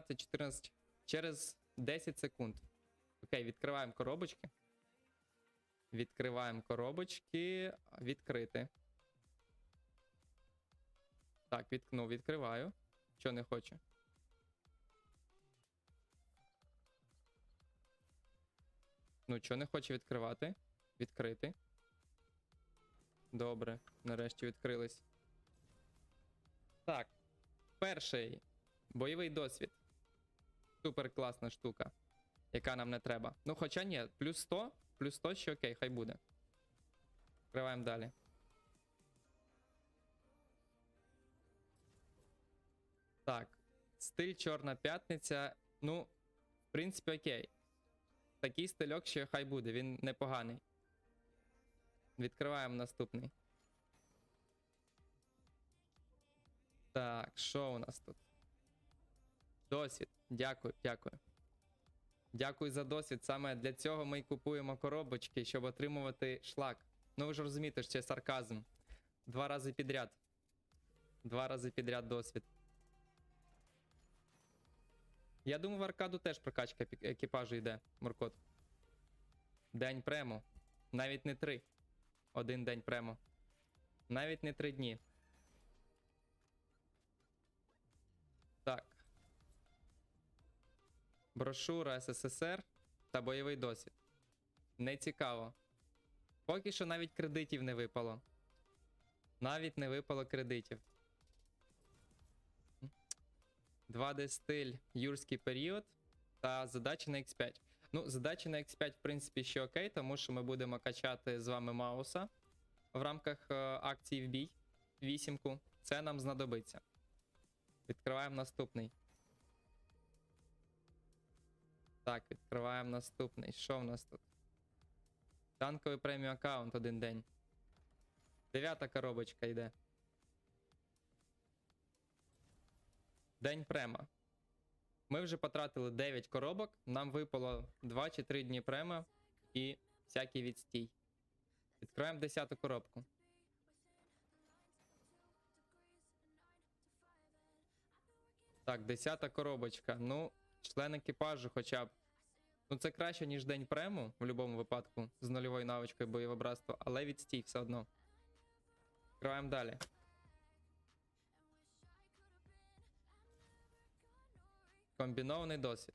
15, 14, через 10 секунд. Окей, відкриваємо коробочки. Відкриваємо коробочки. Відкрити. Так, відкнув, відкриваю. Що не хочу. Ну, що не хоче відкривати? Відкрити. Добре, нарешті відкрились. Так. Перший бойовий досвід. Супер класна штука, яка нам не треба. Ну, хоча ні, плюс 100, плюс 100 ще окей, хай буде. Відкриваємо далі. Так. Стиль Чорна п'ятниця. Ну, в принципі, окей. Такий стильок ще хай буде, він непоганий. Відкриваємо наступний. Так, що у нас тут? Досвід. Дякую, дякую. Дякую за досвід. Саме для цього ми купуємо коробочки, щоб отримувати шлак. Ну ви ж розумієте, що це сарказм. Два рази підряд. Два рази підряд досвід. Я думаю, в аркаду теж прокачка екіпажу йде, Муркот. День премо. Навіть не три. Один день премо. Навіть не три дні. Брошура СССР та бойовий досвід. Не цікаво. Поки що навіть кредитів не випало. Навіть не випало кредитів. 2D стиль юрський період та задачі на X5. Ну, задачі на X5, в принципі, ще окей, тому що ми будемо качати з вами Мауса в рамках е, акції в бій. Вісімку. Це нам знадобиться. Відкриваємо наступний. Так, відкриваємо наступний. Що в нас тут? Танковий преміум аккаунт один день. Дев'ята коробочка йде. День према. Ми вже потратили 9 коробок, нам випало 2 чи 3 дні према і всякий відстій. Відкриваємо 10 коробку. Так, 10 коробочка. Ну, член екіпажу хоча б. Ну, це краще, ніж день прему в будь-якому випадку з нульовою навичкою бойове братство, але відстій все одно. Відкриваємо далі. Комбінований досвід.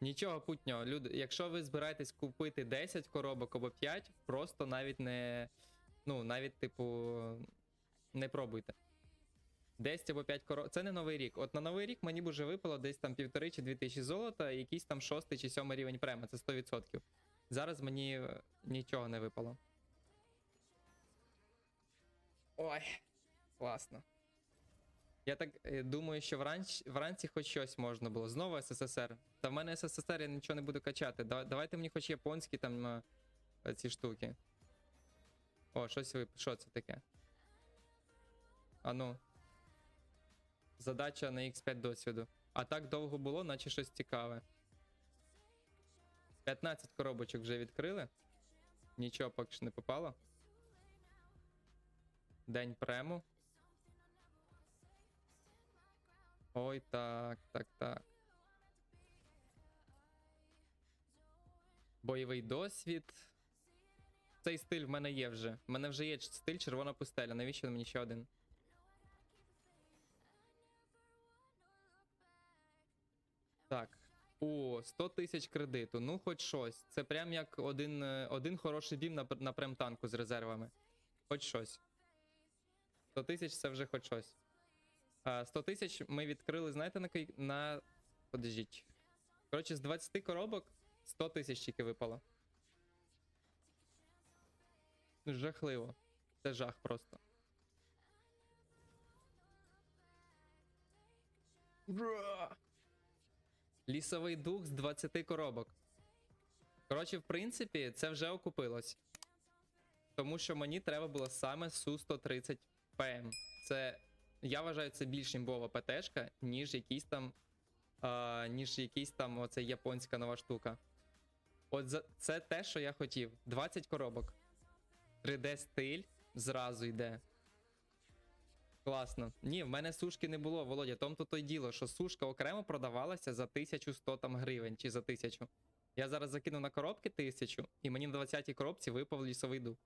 Нічого путнього, люди. Якщо ви збираєтесь купити 10 коробок або 5, просто навіть не. Ну, навіть, типу, не пробуйте. 10 або 5 коробок. Це не новий рік. От на новий рік мені б уже випало десь там півтори чи дві тисячі золота, і якийсь там шостий чи сьомий рівень према, це 100%. Зараз мені е, нічого не випало. Ой, класно. Я так е, думаю, що вранці, вранці хоч щось можна було. Знову СССР. Та в мене СССР я нічого не буду качати. Давайте мені хоч японські там е, ці штуки. О, щось вип... Що це таке? А ну. Задача на X5 досвіду. А так довго було, наче щось цікаве. 15 коробочок вже відкрили. Нічого поки що не попало. День прему. Ой, так, так, так. Бойовий досвід. Цей стиль в мене є вже. В мене вже є стиль червона пустеля. Навіщо мені ще один? О, 100 тисяч кредиту. Ну, хоч щось. Це прям як один, е, один хороший бім на, на прем-танку з резервами. Хоч щось. 100 тисяч це вже хоч щось. А, 100 тисяч ми відкрили, знаєте, на на. Подождіть. Коротше, з 20 коробок 100 тисяч тільки випало. Жахливо. Це жах просто. Бра! Лісовий дух з 20 коробок. Коротше, в принципі, це вже окупилось. Тому що мені треба було саме Су-130 ПМ. Це. Я вважаю, це більш імбова ПТшка, ніж якийсь там. А, ніж якийсь там оце японська нова штука. От за... це те, що я хотів. 20 коробок. 3D стиль зразу йде. Класно. Ні, в мене сушки не було, Володя. Том то то й діло, що сушка окремо продавалася за 1100 там гривень чи за 1000. Я зараз закинув на коробки 1000, і мені на 20-й коробці випав лісовий дух.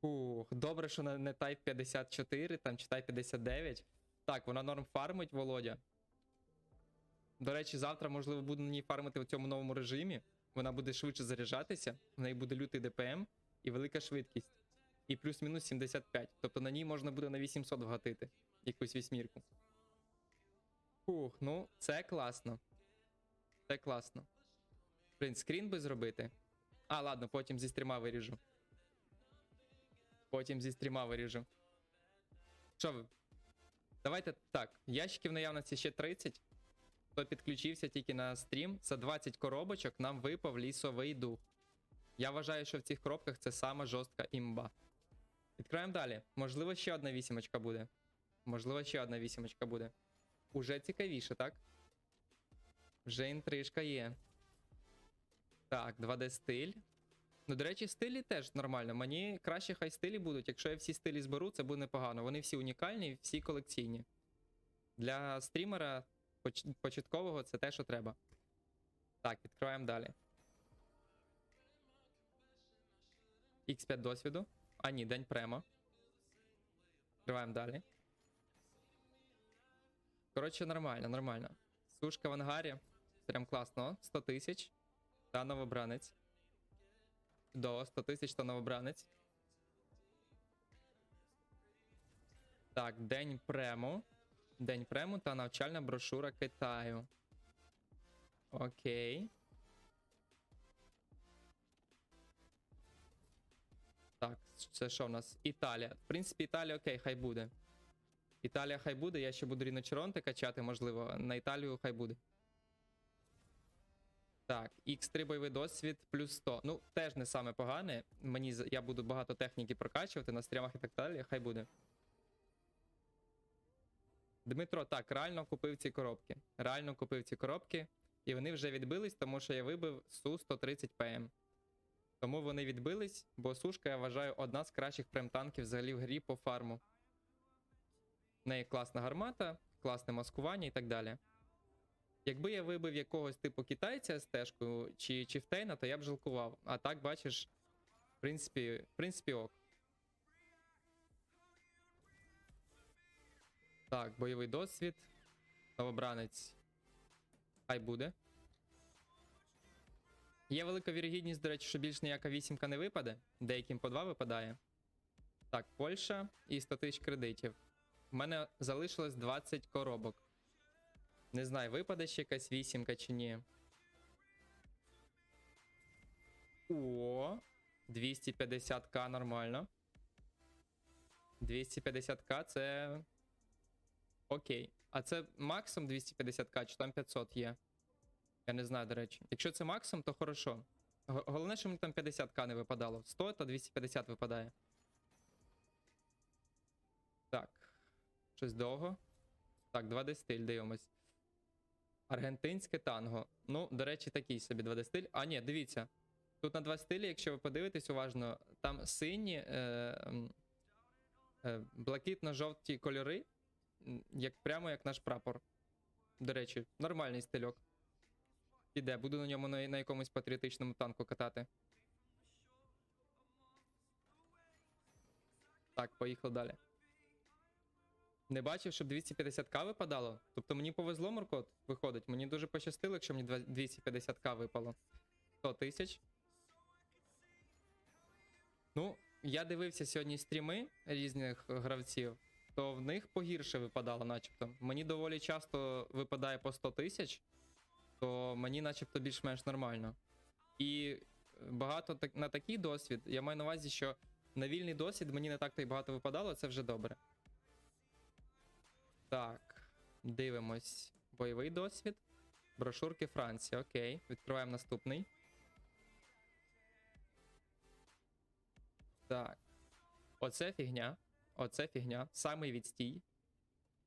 Ух, добре, що не, не Type 54 там, чи Type 59. Так, вона норм фармить, Володя. До речі, завтра, можливо, буду на ній фармити в цьому новому режимі. Вона буде швидше заряджатися, в неї буде лютий ДПМ і велика швидкість. І плюс-мінус 75. Тобто на ній можна буде на 800 вгатити якусь вісьмірку. Фух, ну це класно. Це класно. Блін, скрін би зробити. А, ладно, потім зі стріма виріжу. Потім зі стріма виріжу. Що ви? Давайте так. Ящиків наявності ще 30. Хто підключився тільки на стрім, за 20 коробочок нам випав лісовий дух. Я вважаю, що в цих коробках це сама жорстка імба. Відкриваємо далі. Можливо, ще одна вісімочка буде. Можливо, ще одна вісімочка буде. Уже цікавіше, так? Вже інтрижка є. Так, 2D стиль. Ну, до речі, стилі теж нормально. Мені краще хай стилі будуть. Якщо я всі стилі зберу, це буде непогано. Вони всі унікальні, всі колекційні. Для стрімера поч- початкового це те, що треба. Так, відкриваємо далі. X5 досвіду. А, ні, день премо. Відкриваємо далі. Коротше, нормально, нормально. Сушка в ангарі. Прям класно. 100 тисяч. Та новобранець. До 100 тисяч та новобранець. Так, день прему. День прему та навчальна брошура Китаю. Окей. Так, це що в нас? Італія. В принципі, Італія окей, хай буде. Італія хай буде, я ще буду ріночеронти качати, можливо. На Італію хай буде. Так, X3 бойовий досвід плюс 100. Ну, теж не саме погане. Мені я буду багато техніки прокачувати на стрімах і так далі. Хай буде. Дмитро, так, реально купив ці коробки. Реально купив ці коробки. І вони вже відбились, тому що я вибив Су 130 ПМ. Тому вони відбились, бо сушка, я вважаю, одна з кращих прем-танків взагалі в грі по фарму. В неї класна гармата, класне маскування і так далі. Якби я вибив якогось типу китайця з тежкою чи чіфтейна, то я б жалкував. А так, бачиш, в принципі, в принципі, ок. Так, бойовий досвід. Новобранець. Хай буде. Є велика вірогідність, до речі, що більш ніяка вісімка не випаде. Деяким по два випадає. Так, Польща і 100 тисяч кредитів. У мене залишилось 20 коробок. Не знаю, випаде ще якась вісімка чи ні. О, 250к нормально. 250к це. Окей. А це максимум 250к, чи там 500 є? Я не знаю, до речі. Якщо це максимум, то хорошо. Головне, що мені там 50к не випадало. 100 то 250 випадає. Так. Щось довго. Так, 2D стиль дивимось. Аргентинське танго. Ну, до речі, такий собі 2D стиль. А, ні, дивіться. Тут на два стилі, якщо ви подивитесь уважно, там сині, е, е, блакитно-жовті кольори, як, прямо як наш прапор. До речі, нормальний стильок. Іде, буду на ньому на, на якомусь патріотичному танку катати. Так, поїхав далі. Не бачив, щоб 250к випадало. Тобто мені повезло, Муркот, виходить. Мені дуже пощастило, якщо мені 250к випало. 100 тисяч. Ну, я дивився сьогодні стріми різних гравців, то в них погірше випадало, начебто. Мені доволі часто випадає по 100 тисяч, то мені начебто більш-менш нормально. І багато так, на такий досвід, я маю на увазі, що на вільний досвід мені не так то й багато випадало, це вже добре. Так, дивимось. Бойовий досвід. Брошурки Франції. Окей. Відкриваємо наступний. Так. Оце фігня. Оце фігня. Самий відстій.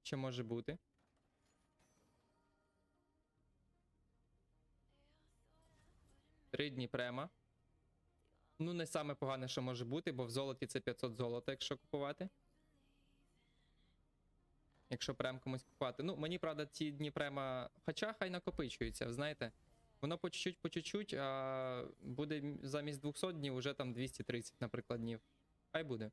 Що може бути? Три дні према. Ну, не саме погане, що може бути, бо в золоті це 500 золота, якщо купувати. якщо прем комусь купувати. Ну, мені, правда, ці дні према, хоча хай накопичуються, знаєте. Воно по чуть-чуть, по чуть-чуть, а буде замість 200 днів уже там 230, наприклад, днів. Хай буде.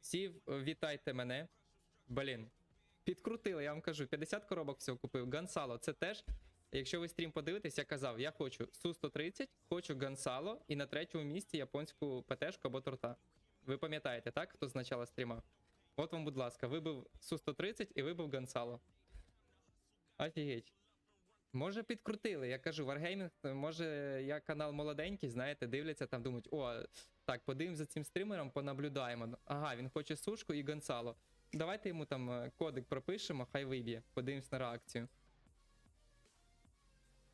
Всі вітайте мене. Блін. Підкрутили, я вам кажу, 50 коробок всього купив. Гансало, це теж. Якщо ви стрім подивитесь, я казав, я хочу Су-130, хочу Гансало і на третьому місці японську ПТшку або торта. Ви пам'ятаєте, так? Хто з начала стріма? От вам, будь ласка, вибив Су-130 і вибив Гансало. Офігеть. Може, підкрутили. Я кажу, Wargaming, може, я канал молоденький, знаєте, дивляться там, думають, о, так, подивимось за цим стрімером, понаблюдаємо. Ага, він хоче сушку і Гонсало. Давайте йому там е, кодик пропишемо, хай виб'є. Подивимось на реакцію.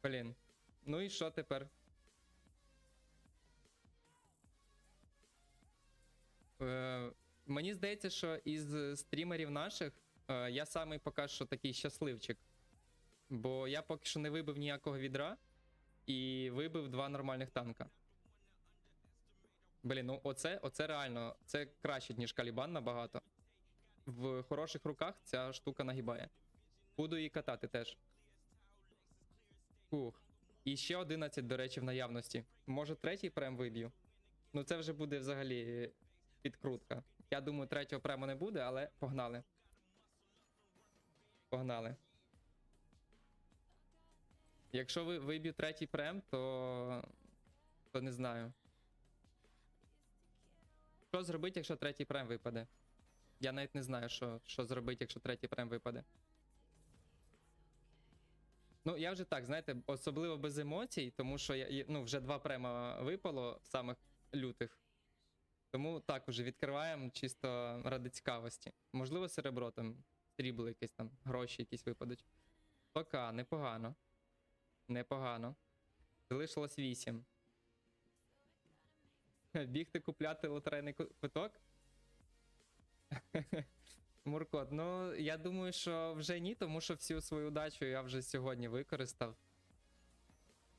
Блін. Ну і що тепер? Е, мені здається, що із стрімерів наших е, я самий поки що такий щасливчик. Бо я поки що не вибив ніякого відра і вибив два нормальних танка. Блін, ну оце, оце реально, це краще, ніж Калібан набагато. В хороших руках ця штука нагибає. Буду її катати теж. Ух. І ще 11, до речі, в наявності. Може, третій прем виб'ю. Ну, це вже буде взагалі підкрутка. Я думаю, третього прему не буде, але погнали. Погнали. Якщо ви виб'ю третій прем, то. то не знаю. Що зробити, якщо третій прем випаде? Я навіть не знаю, що, що зробити, якщо третій прем випаде. Ну, я вже так, знаєте, особливо без емоцій, тому що я, ну, вже два према випало самих лютих. Тому так, уже відкриваємо чисто ради цікавості. Можливо, серебро там, срібло якесь там, гроші якісь випадуть. Пока, непогано. Непогано. Залишилось 8. Бігти купляти лотерейний квиток? Муркот, ну я думаю, що вже ні, тому що всю свою удачу я вже сьогодні використав.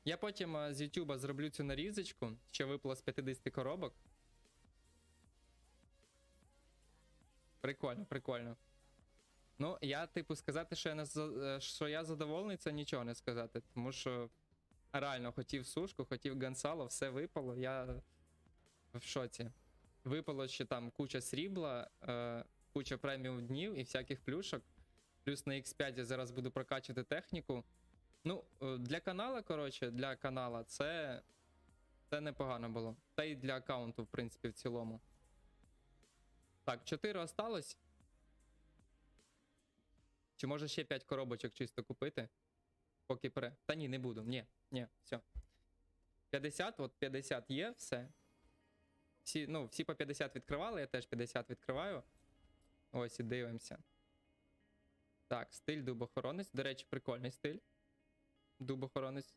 Я потім е, з YouTube зроблю цю нарізочку, що випало з 50 коробок. Прикольно, прикольно. Ну, я, типу, сказати, що я, не е, що я задоволений, це нічого не сказати. Тому що реально хотів сушку, хотів гансало, все випало. Я в шоці. Випало ще там куча срібла, е, куча преміум днів і всяких плюшок. Плюс на X5 я зараз буду прокачувати техніку. Ну, е, для канала, коротше, для канала це, це непогано було. Та й для аккаунту, в принципі, в цілому. Так, 4 осталось. Чи може ще 5 коробочок чисто купити? Поки пере. Та ні, не буду. Ні, ні, все. 50, от 50 є, все. Всі, ну, всі по 50 відкривали, я теж 50 відкриваю. Ось і дивимося. Так, стиль дубохоронець. До речі, прикольний стиль. Дубохоронець.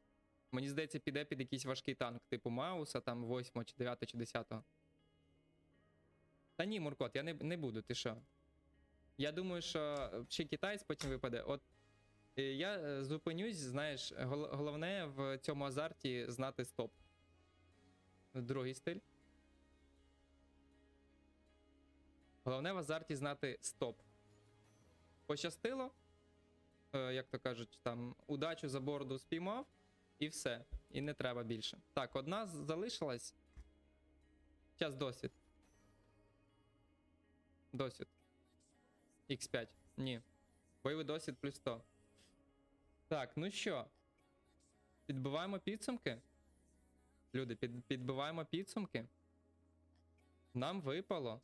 Мені здається, піде під якийсь важкий танк, типу Мауса, там 8 чи 9 чи 10. Та ні, Муркот, я не, не буду, ти що? Я думаю, що чи китаєць потім випаде. От е, я е, зупинюсь, знаєш, гол- головне в цьому азарті знати стоп. Другий стиль. Головне в азарті знати стоп. Пощастило, е, як то кажуть, там удачу за бороду спіймав, і все. І не треба більше. Так, одна залишилась. Час досвід. Досвід. X5. Ні. Бойовий досвід плюс 100. Так, ну що? Підбиваємо підсумки. Люди, під, підбиваємо підсумки. Нам випало.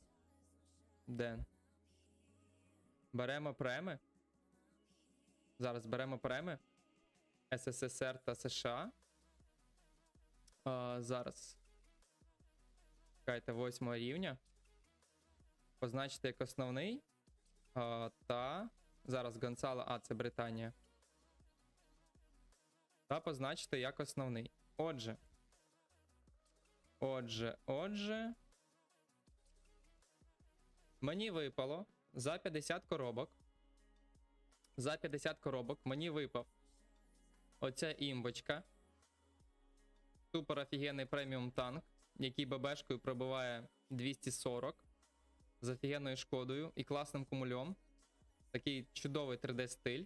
Де? Беремо преми. Зараз беремо преми. СССР та США. А, зараз. Чекайте, восьмого рівня. Позначити як основний. А, та. Зараз Гонсало. А, це Британія. Та позначити як основний. Отже. Отже, отже. Мені випало за 50 коробок. За 50 коробок мені випав оця імбочка. Супер офігенний преміум танк, який ББшкою пробиває 240. з офігенною шкодою і класним кумульом. Такий чудовий 3D стиль.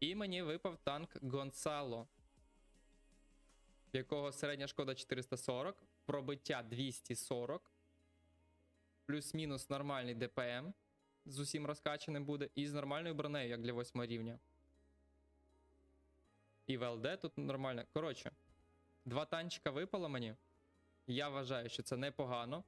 І мені випав танк Гонсало, в якого середня шкода 440, пробиття 240, плюс-мінус нормальний ДПМ з усім розкачаним буде, і з нормальною бронею, як для 8 рівня. І ВЛД тут нормально. Коротше, два танчика випало мені. Я вважаю, що це непогано.